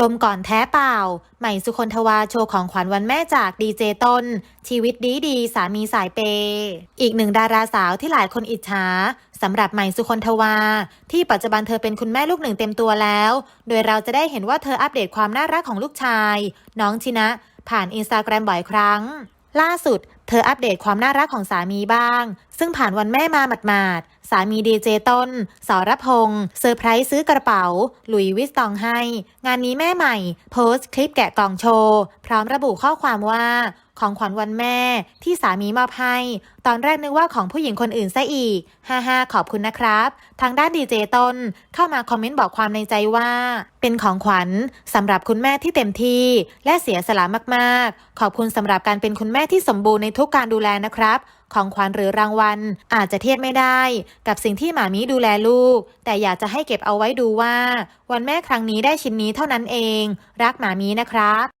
ดมก่อนแท้เปล่า ใหม่สุคนทวาโชว์ของขวัญวันแม่จากดีเจต้น ชีวิตดีดีสามีสายเปย์อีกหนึ่งดาราสาวที่หลายคนอิจฉาสำหรับใหม่สุคนทวา ที่ปัจจุบันเธอเป็นคุณแม่ลูกหนึ่งเต็มตัวแล้ว โดยเราจะได้เห็นว่าเธออัปเดตความน่ารักของลูกชาย น้องชินะ ผ่านอินสตาแกรมบ่อยครั้ง ล่าสุด เธออัปเดตความน่ารักของสามีบ้าง ซึ่งผ่านวันแม่มาหมาดๆ สามีดีเจต้น สรพงษ์เซอร์ไพรส์ซื้อกระเป๋า หลุยวิสตองให้ งานนี้แม่ใหม่ โพสต์คลิปแกะกล่องโชว์ พร้อมระบุข้อความว่า ของขวัญวันแม่ที่สามีมอบให้ ตอนแรกนึกว่าของผู้หญิงคนอื่นซะอีก ฮ่าฮ่าขอบคุณนะครับ ทางด้านดีเจต้นเข้ามาคอมเมนต์บอกความในใจว่า เป็นของขวัญสำหรับคุณแม่ที่เต็มที่ และเสียสละมากๆ ขอบคุณสำหรับการเป็นคุณแม่ที่สมบูรณ์ในทุกการดูแลนะครับ ของขวัญหรือรางวัล อาจจะเทียบไม่ได้ กับสิ่งที่หมามีดูแลลูก แต่อยากจะให้เก็บเอาไว้ดูว่า วันแม่ครั้งนี้ได้ชิ้นนี้เท่านั้นเอง รักหมามีนะครับ